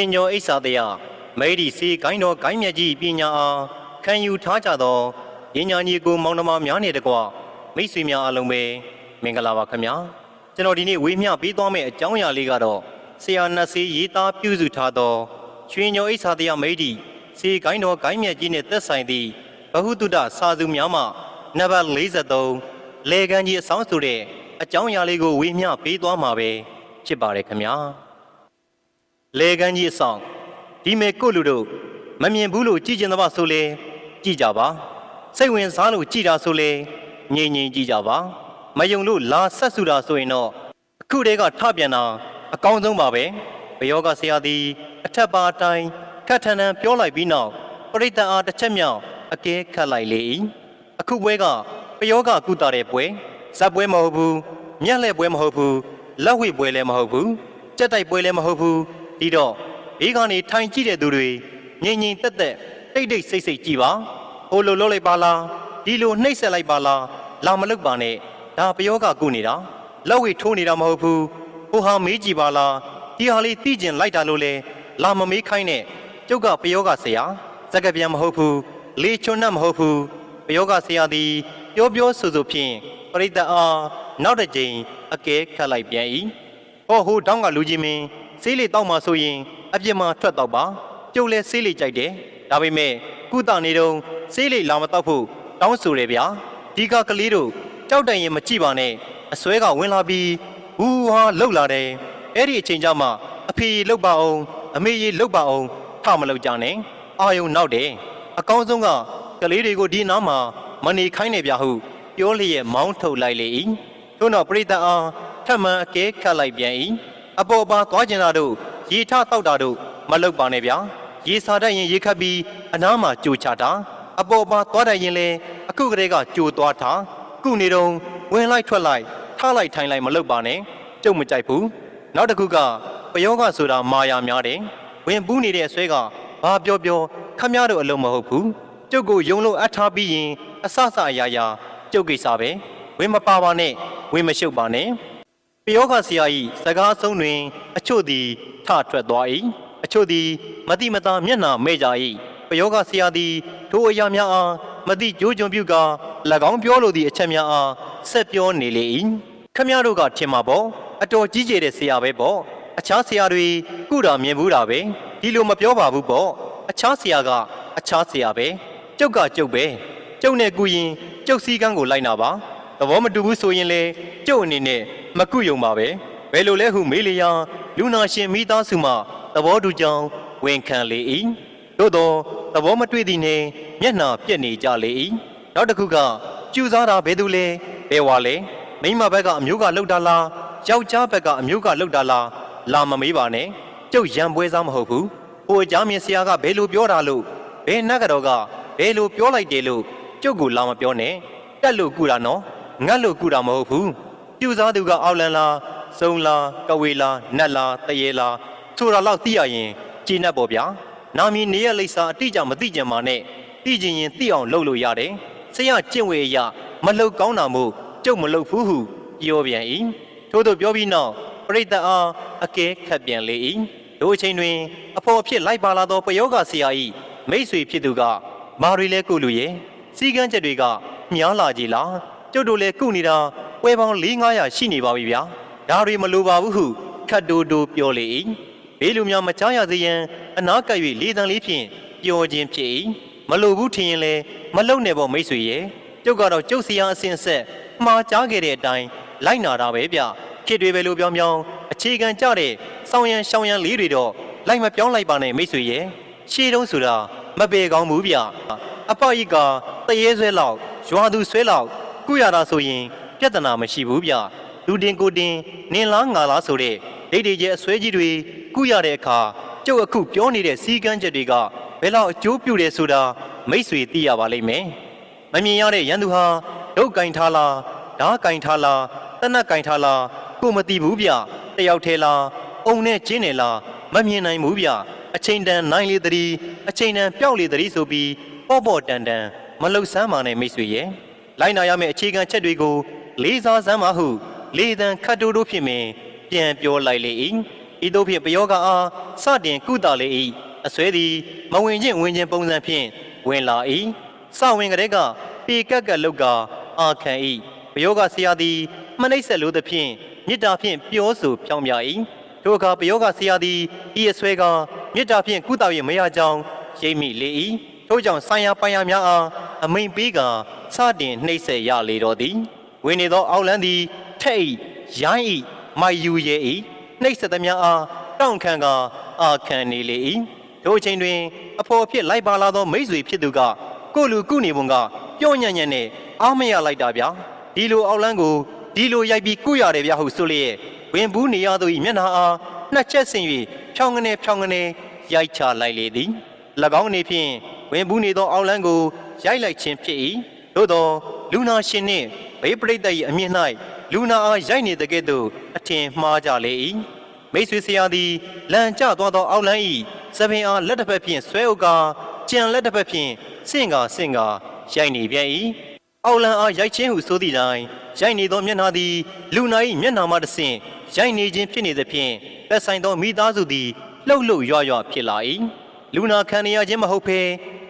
ပညောအိဆာတယမိဒီစီဂိုင်းတော်ဂိုင်းမြတ်ကြီးပညာအားခံယူထားကြသောဉာဏ်ညာညီကိုမောင်နှမများနဲ့တကွမိတ်ဆွေများအားလုံးပဲမင်္ဂလာပါခင်ဗျာကျွန်တော်ဒီနေ့ဝေမျှပေးသွားမယ့်အကြောင်းအရာလေးကတော့ဆရာနတ်စီရေးသားပြုစုထားသောရွှေညောအိဆာတယမိဒီစီဂိုင်းတော်ဂိုင်းမြတ်ကြီးနဲ့သက်ဆိုင်သည့်ဘဟုတုတစာစုများမှနံပါတ်43လေကန်းကြီးအဆောင်ဆိုတဲ့အကြောင်းအရာလေးကိုဝေမျှပေးသွားမှာပဲဖြစ်ပါတယ်ခင်ဗျာ လေကန်းကြီးအဆောင်ဒီမဲ့ကိုလူတို့မမြင်ဘူးလို့ကြည်ကျင်သဘာဆိုလေကြည်ကြပါစိတ်ဝင်စားလို့ကြည်တာဆိုလေငြိမ်ငြိမ်ကြည်ကြပါမယုံလို့လာဆက်စုတာဆိုရင်တော့အခုတည်းကထပြန်တာအကောင်းဆုံးပါပဲဘယောကဆရာသည်အထက်ပါအတိုင်းခက်ထန်ထန်ပြောလိုက်ပြီးနောက်ပရိသတ်အားတစ်ချက်မြောက်အကဲခတ်လိုက်လေ၏အခုပွဲကဘယောကကုတာတဲ့ပွဲဇက်ပွဲမဟုတ်ဘူးမြက်လက်ပွဲမဟုတ်ဘူးလက်ဝိပွဲလည်းမဟုတ်ဘူးကြက်တိုက်ပွဲလည်းမဟုတ်ဘူး ဒီတော့ဘေးကနေထိုင်ကြည့်တဲ့သူတွေငြိမ်ငြိမ်သက်သက်တိတ်တိတ်ဆိတ်ဆိတ်ကြည့်ပါဟိုလိုလုပ်လိုက်ပါလားဒီလိုနှိပ်ဆက်လိုက်ပါလားလာမလုပ်ပါနဲ့ဒါပယောကကုနေတာလက်ဝိထိုးနေတာမဟုတ်ဘူးဟိုဟာမေးကြည့်ပါလားဒီဟာလေးသိကျင်လိုက်တာလို့လေလာမမေးခိုင်းနဲ့ကျုပ်ကပယောကဆရာစကပြန်မဟုတ်ဘူးလေချွန်းနဲ့မဟုတ်ဘူးပယောကဆရာသည်ပြောပြောဆိုဆိုဖြင့်ပရိသတ်အားနောက်တစ်ကြိမ်အကဲခတ်လိုက်ပြန်၏ဟောဟိုတောင်းကလူကြီးမင်း ဆေးလေးတောက်မှဆိုရင်အပြစ်မှထွက်တော့ပါကျုပ်လည်းဆေးလေးကြိုက်တယ်ဒါပေမဲ့ကုသနေတော့ဆေးလေးလာမတော့ဖို့တောင်းဆိုတယ်ဗျာဒီကကလေးတို့ကြောက်တိုင်ရင်မကြည့်ပါနဲ့အစွဲကဝင်လာပြီးဟူဟာလှုပ်လာတယ်အဲ့ဒီအချိန်ကျမှအဖေလှုပ်ပါအောင်အမေကြီးလှုပ်ပါအောင်ထမလှုပ်ကြနဲ့အာယုံနောက်တယ်အကောင်းဆုံးကကလေးတွေကိုဒီနားမှာမနေခိုင်းနေဗျာဟုပြောလျက်မောင်းထုတ်လိုက်လေ၏ထို့နောက်ပရိသတ်အားထပ်မံအကဲခတ်လိုက်ပြန်၏ အပေါ်ပါသွားကျင်တာတို့ရေထတောက်တာတို့မလုပ်ပါနဲ့ဗျာရေစာတတ်ရင်ရေခတ်ပြီးအနားမှာကြိုချတာအပေါ်ပါသွားတတ်ရင်လေအခုကလေးကကြိုသွားတာခုနေတော့ဝင်လိုက်ထွက်လိုက်ထားလိုက်ထိုင်လိုက်မလုပ်ပါနဲ့ကြုံမကြိုက်ဘူးနောက်တစ်ခုကပယောဂဆိုတာမာယာများတယ်ဝင်ပူးနေတဲ့အဆွဲကဘာပြောပြောခမရတို့အလုံးမဟုတ်ဘူးကျုပ်ကိုယုံလို့အပ်ထားပြီးရင်အဆအဆအရာရာကျုပ်ကိစ္စပဲဝင်မပါပါနဲ့ဝင်မရှုပ်ပါနဲ့ပ ယောဂဆရာ၏စကားဆုံးတွင် အချို့သည်ထထွက်သွား၏အချို့သည်မတိမတာမျက်နှာမဲ့ကြ၏ပယောဂဆရာသည်ထိုအရာများအားမတိကြိုးကြုံပြုကာ၎င်းပြောလိုသည့်အချက်များအားဆက်ပြောနေလေ၏ခမည်းတော်ကထင်မှာပေါ့အတော်ကြီးကျယ်တဲ့ဆရာပဲပေါ့အခြားဆရာတွေကုတာမြင်ဘူးတာပဲဒီလိုမပြောပါဘူးပေါ့အခြားဆရာက အခြားဆရာပဲကျုပ်ကကျုပ်ပဲကျုပ်နဲ့ကုရင်ကျုပ်စည်းကမ်းကိုလိုက်နာပါသဘောမတူဘူးဆိုရင်လေကျုပ်အနေနဲ့ မကုယုံပါပဲဘယ်လိုလဲဟုမေးလျာလူနာရှင်မိသားစုမှသဘောတူကြောင်းဝန်ခံလေ၏သို့သောသဘောမတွေ့သည်နှင့်မျက်နှာပြက်နေကြလေ၏နောက်တစ်ခုကကျူစားတာဘယ်သူလဲဘယ်ဝါလဲမိန်းမဘက်ကအမျိုးကလှုပ်တာလားယောက်ျားဘက်ကအမျိုးကလှုပ်တာလားလာမမေးပါနဲ့ကျုပ်ရံပွဲစားမဟုတ်ဘူးဟိုအကြမ်းမြင်ဆရာကဘယ်လိုပြောတာလို့ဘယ်နတ်ကတော့ကဘယ်လိုပြောလိုက်တယ်လို့ကျုပ်ကိုလာမပြောနဲ့တက်လို့ကူတာနော်ငတ်လို့ကူတာမဟုတ်ဘူး ပြူစားသူကအောက်လန်လားစုံလားကဝေလားနတ်လားတရေလားဆိုတာတော့သိရရင်ကြည်နတ်ပေါ့ဗျာနာမည်နေရလိပ်စာအတိအကျမသိကြမှာနဲ့သိချင်ရင်သိအောင်လုပ်လို့ရတယ်ဆရာကျင့်ဝေအရမလှုပ်ကောင်းတာမို့ကျုပ်မလှုပ်ဘူးဟုပြောပြန်၏ထို့သို့ပြောပြီးနောက်ပရိသတ်အားအကဲခတ်ပြန်လေ၏တို့အချိန်တွင် အဖော်ဖြစ်လိုက်ပါလာသောပယောဂဆရာ၏မိတ်ဆွေဖြစ်သူကမာရီလဲကိုလူရဲ့စီကန်းချက်တွေကမြားလာကြည်လားကျုပ်တို့လည်းကုနေတာ ပွဲပေါင်း4-500ရှိနေပါပြီဗျာဒါတွေမလိုပါဘူးဟုခတ်တိုးတိုးပြောလေ၏ဘေးလူများမကြားရစေရန်အနာကပ်၍လေးတန်လေးဖြင့်ပြောခြင်းဖြစ်၏မလိုဘူးထင်ရင်လည်းမလုံနဲ့ပေါ့မိတ်ဆွေရဲ့ကျုပ်ကတော့ကျုပ်စီယာအစင်ဆက်မှားကြားခဲ့တဲ့အတိုင်းလိုက်နာတာပဲဗျခေတ်တွေပဲလို့ပြောင်းပြောင်းအခြေခံကြတဲ့စောင်းရန်ရှောင်းရန်လေးတွေတော့လိုက်မပြောင်းလိုက်ပါနဲ့မိတ်ဆွေရဲ့ရှေးတုံးဆိုတာမပေကောင်းဘူးဗျအပကြီးကတရေဆွဲလောက်ရွာသူဆွဲလောက်ကုရတာဆိုရင် ပြဿနာမရှိဘူးဗျလူတင်ကိုတင်နင်လားငါလားဆိုတဲ့ဒိတ်တွေကျအစွဲကြီးတွေကုရတဲ့အခါကျုပ်အခုပြောနေတဲ့စီကန်းချက်တွေကဘယ်လောက်အကျိုးပြုတယ်ဆိုတာမိတ်ဆွေသိရပါလိမ့်မယ်မမြင်ရတဲ့ရန်သူဟာဒုတ်ကင်ထားလားဓားကင်ထားလားတနက်ကင်ထားလားကိုမသိဘူးဗျတယောက်ထဲလားအုံနဲ့ကျင်းနေလားမမြင်နိုင်ဘူးဗျအချိန်တန်နိုင်လေတည်းအချိန်တန်ပျောက်လေတည်းဆိုပြီးပေါ့ပေါ့တန်တန်မလှုပ်ဆမ်းပါနဲ့မိတ်ဆွေရဲ့လိုက်နာရမယ့်အခြေခံချက်တွေကို လေးစားစမ်းပါဟု လေးတန်ခတ်တိုးတိုးဖြစ်မင်ပြန်ပြောလိုက်လေ၏ဤသို့ဖြင့်ပယောဂအားစတင်ကုသလေ၏အစွဲသည်မဝင်ခြင်းဝင်ခြင်းပုံစံဖြင့်ဝင်လာ၏စဝင်ကလေးကပေကက်ကက်လောက်ကအာခံ၏ပယောဂဆရာသည်မနှိမ့်ဆက်လို့သဖြင့်မေတ္တာဖြင့်ပြောဆိုဖြောင်းပြ၏ထိုအခါပယောဂဆရာသည်ဤအစွဲကမေတ္တာဖြင့်ကုသ၍မရကြောင်းရိပ်မိလေ၏ထို့ကြောင့်ဆိုင်ရာပိုင်ရာများအားအမိန်ပေးကစတင်နှိမ့်ဆက်ရလေတော်သည် ဝင်နေသော အောက်လန်းသည်ထိတ်ရိုင်း၏မိုက်ယူရဲ့၏နှိမ့်ဆက်သမျှအားတောင့်ခံကအာခံနေလေ၏ထိုအချိန်တွင် အဖော်ဖြစ်လိုက်ပါလာသော မိတ်ဆွေဖြစ်သူကကိုလူကုနေပုံကပြောညံ့ညံ့နဲ့အားမရလိုက်တာဗျာဒီလိုအောက်လန်းကိုဒီလိုရိုက်ပြီးကုရတယ်ဗျာဟုဆိုလျက်ဝင်ဘူးနေရသူ၏မျက်နှာအားနှစ်ချက်ဆင်၍ဖြောင်းကနေဖြောင်းကနေရိုက်ချလိုက်လေသည်၎င်းအနေဖြင့်ဝင်ဘူးနေသောအောက်လန်းကိုရိုက်လိုက်ခြင်းဖြစ်၏သို့သောလူနာရှင်နှင့် ဘေးပရိသတ်၏အမြင့်၌လူနာအားရိုက်နေတကဲ့သို့အထင်မှားကြလေ၏မိတ်ဆွေဆရာသည်လန်ကျသွားသောအောက်လန်း၏စပင်အားလက်တစ်ဖက်ဖြင့်ဆွဲဥကာကြံလက်တစ်ဖက်ဖြင့်ဆင့်ကာဆင့်ကာရိုက်နေပြန်၏အောက်လန်းအားရိုက်ခြင်းဟုဆိုသည့်တိုင်ရိုက်နေသောမျက်နှာသည်လူနာ၏မျက်နှာမှတစ်ဆင့်ရိုက်နေခြင်းဖြစ်နေသဖြင့်သက်ဆိုင်သောမိသားစုသည်လှုပ်လှုပ်ရွရွဖြစ်လာ၏လူနာခံရခြင်းမဟုတ်ဘဲ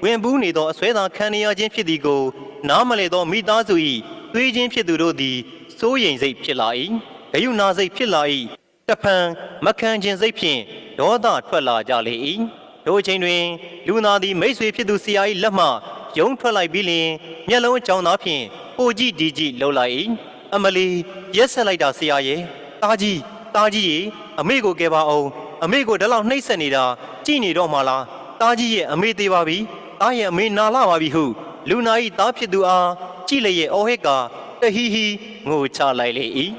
ဝင်ဘူးနေသောအဆွဲသာခံရခြင်းဖြစ်သည်ကိုနားမလည်သောမိသားစု၏ သွေးချင်းဖြစ်သူတို့သည်စိုးရိမ်စိတ်ဖြစ်လာ၏ဂယုဏစိတ်ဖြစ်လာ၏တဖန်မခံခြင်းစိတ်ဖြင့်ဒေါသထွက်လာကြလေ၏တို့အချိန်တွင် လူနာသည်မိတ်ဆွေဖြစ်သူဆရာ၏လက်မှယုံထွက်လိုက်ပြီးလျှင်မျက်လုံးအကြောင်းသားဖြင့်ပိုကြည့်ဒီကြည့်လှုပ်လိုက်၏အမလီရက်ဆက်လိုက်တာဆရာရဲ့တာကြီးတာကြီးရေအမေကိုကယ်ပါအောင်အမေကိုဒီလောက်နှိပ်စက်နေတာကြည်နေတော့မှလားတာကြီးရဲ့အမေသေးပါပြီတားရဲ့အမေနာလာပါပြီဟုလူနာ၏သားဖြစ်သူအား ကြည်လျက်အော်ဟစ်ကာတဟီဟီငိုချလိုက်လေ၏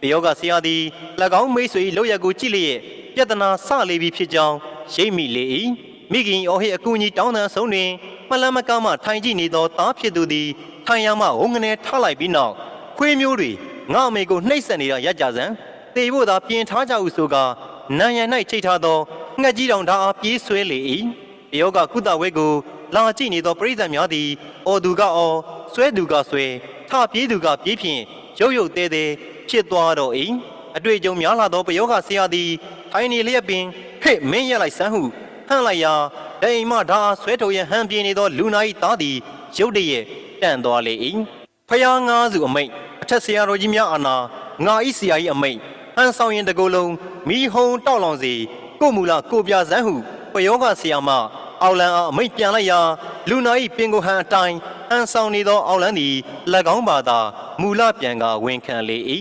တယောကဆရာသည်၎င်းမိတ်ဆွေ၏လောက်ရကိုကြည်လျက်ပြဿနာဆလေပြီဖြစ်ကြောင်းရိပ်မိလေ၏မိခင်အော်ဟစ်အကူကြီးတောင်းတန်ဆုံးတွင်မလန်းမကားမှထိုင်ကြည့်နေသောသားဖြစ်သူသည်ထိုင်ရမှဝုန်းကနေထလိုက်ပြီးနောက်ခွေးမျိုးတွေငါအမေကိုနှိပ်စက်နေတာရက်ကြစံတေဖို့သာပြင်ထားကြဟုဆိုကာနံရံ၌ချိတ်ထားသောငှက်ကြီးတောင်ဓာအားပြေးဆွဲလေ၏တယောကကုသဝဲကိုလာကြည့်နေသောပရိသတ်များသည်အော်သူကအော် ဆွဲသူကဆွဲထပြေးသူကပြေးဖြင့်ရုပ်ရုပ်သေးသေးဖြစ်သွားတော့၏အတွေ့အကြုံများလာသောပယောဂဆရာသည်ထိုင်နေလျက်ပင်ဟဲ့မင်းရလိုက်စမ်းဟုဟန့်လိုက်ရာဒိမ်မဓာဆွဲထုတ်ရန်ဟန်ပြင်းနေသောလူနာ၏သားသည်ရုတ်တရက်တန့်သွားလေ၏ဖျားငါးစုအမိတ်အထက်ဆရာတော်ကြီးများအာနာငါဤဆရာကြီးအမိတ်ဟန်ဆောင်ရင်တကူလုံးမိဟုံတောက်လောင်စီကိုမူလာကိုပြစမ်းဟုပယောဂဆရာမအောက်လန်အားအမိတ်ပြန်လိုက်ရာလူနာ၏ပင်ကိုဟန်အတိုင်း ဟန်ဆောင်နေသောအောက်လန်သည်၎င်းဘာသာမူလပြန်ကဝန်ခံလေ၏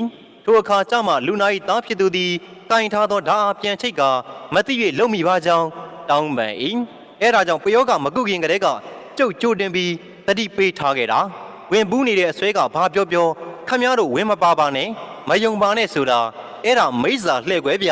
ထိုအခါကျမှလူနာ၏သားဖြစ်သူသည်တိုင်ထားသောဓာအပြန်ချိတ်ကမသိ၍လုံမိပါကြောင်းတောင်းပန်၏အဲဒါကြောင့်ပယောဂမကုခင်ကလေးကကျုပ်ကြိုတင်ပြီးတတိပေးထားခဲ့တာဝင်ဘူးနေတဲ့အစွဲကဘာပြောပြောခမည်းတော်ဝင်မပါပါနဲ့မယုံပါနဲ့ဆိုတာအဲ့ဒါမိစ္ဆာလှဲ့ခွဲဗျ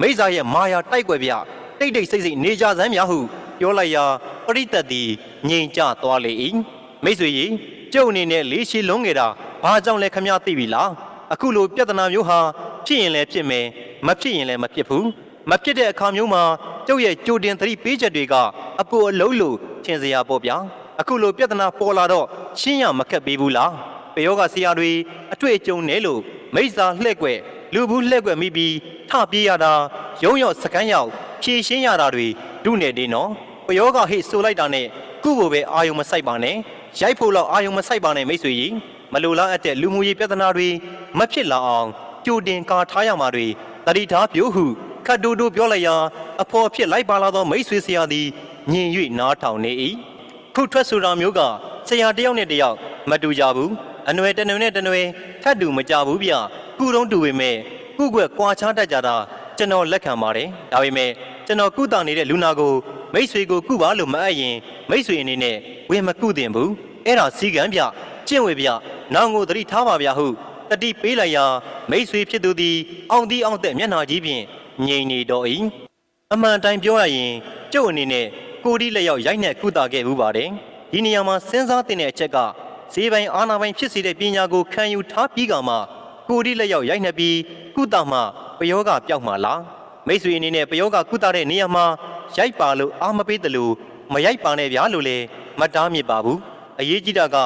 မိစ္ဆာရဲ့မာယာတိုက်ွယ်ဗျတိတ်တိတ်ဆိတ်ဆိတ်နေကြစမ်းများဟုပြောလိုက်ရာပရိသတ်သည်ငြိမ်ကြသွားလေ၏ မိတ်ဆွေကြီးကျုပ်အနေနဲ့လေးရှိလုံးငယ်တာဘာကြောင့်လဲခမည်းသိပြီလားအခုလိုပြဿနာမျိုးဟာဖြစ်ရင်လည်းဖြစ်မယ်မဖြစ်ရင်လည်းမဖြစ်ဘူးမဖြစ်တဲ့အခါမျိုးမှာကျုပ်ရဲ့ကြိုတင်သတိပေးချက်တွေကအပူအလုံးလို့ထင်စရာပေါ့ဗျာအခုလိုပြဿနာပေါ်လာတော့ရှင်းရမခက်ပေးဘူးလားပယောဂဆရာတွေအတွေ့အကြုံနဲ့လို့မိစ္ဆာလှဲ့ွက်လူဘူးလှဲ့ွက်မိပြီးထပြေးရတာရုံရောက်စကန်းရောက်ဖြည့်ရှင်းရတာတွေဒုနယ်နေနော်ပယောဂဟိဆိုလိုက်တာနဲ့ ခုဘိုပဲအာယုံမဆိုင်ပါနဲ့ရိုက်ဖို့လောက်အာယုံမဆိုင်ပါနဲ့မိတ်ဆွေကြီးမလိုလားအပ်တဲ့လူမှုရေးပြဿနာတွေမဖြစ်လာအောင်ကြိုတင်ကာထားရမှာတွေတတိထားပြိုးဟုခတ်တူတူပြောလိုက်ရာအဖော်ဖြစ်လိုက်ပါလာသောမိတ်ဆွေဆရာသည်ညင်၍နားထောင်နေ၏ခုထွက်ဆိုတာမျိုးကဆရာတယောက်နဲ့တယောက်မတူကြဘူးအနွယ်တနွယ်နဲ့တနွယ်ထပ်တူမကြဘူးဗျကုတုံးတူပေမဲ့ကုကွက်ကွာခြားတတ်ကြတာကျွန်တော်လက်ခံပါတယ်ဒါပေမဲ့ကျွန်တော်ကုသနေတဲ့လူနာကိုမိတ်ဆွေကိုကုပါလို့မအပ်ရင် မိတ်ဆွေအနေနဲ့ဝင်မကုသင့်ဘူးအဲ့ဒါစီကံပြကျင့်ဝေပြနောင်ကိုသတိထားပါဗျာဟုတတိပေးလိုက်ရာမိတ်ဆွေဖြစ်သူသည်အောင်သီးအောင်သက်မျက်နှာကြီးဖြင့်ငြိမ်နေတော့၏အမှန်တိုင်းပြောရရင်ကျုပ်အနေနဲ့ကိုဒီလက်ရောက်ရိုက်နှက်ကုသခဲ့မှုပါတယ်ဒီနေရာမှာစဉ်းစားတင်တဲ့အချက်ကဈေးပိုင်းအာနာပိုင်းဖြစ်စေတဲ့ပညာကိုခံယူထားပြီးကမှကိုဒီလက်ရောက်ရိုက်နှက်ပြီးကုသမှပယောဂပျောက်မှလားမိတ်ဆွေအနေနဲ့ပယောဂကုသတဲ့နေရာမှာ ရိုက်ပါလို့အာမပေးတယ်လို့မရိုက်ပါနဲ့ဗျာလို့လေမတားမြစ်ပါဘူးအရေးကြီးတာက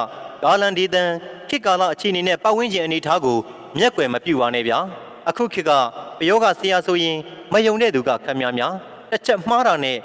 ကာလန်ဒီတန်ခေတ်ကာလအခြေအနေနဲ့ပတ်ဝန်းကျင်အနေအထားကိုမျက်ကွယ်မပြူပါနဲ့ဗျာအခုခေတ်ကပယောဂဆရာဆိုရင်မယုံတဲ့သူကခက်များများတစ်ချက်မှားတာနဲ့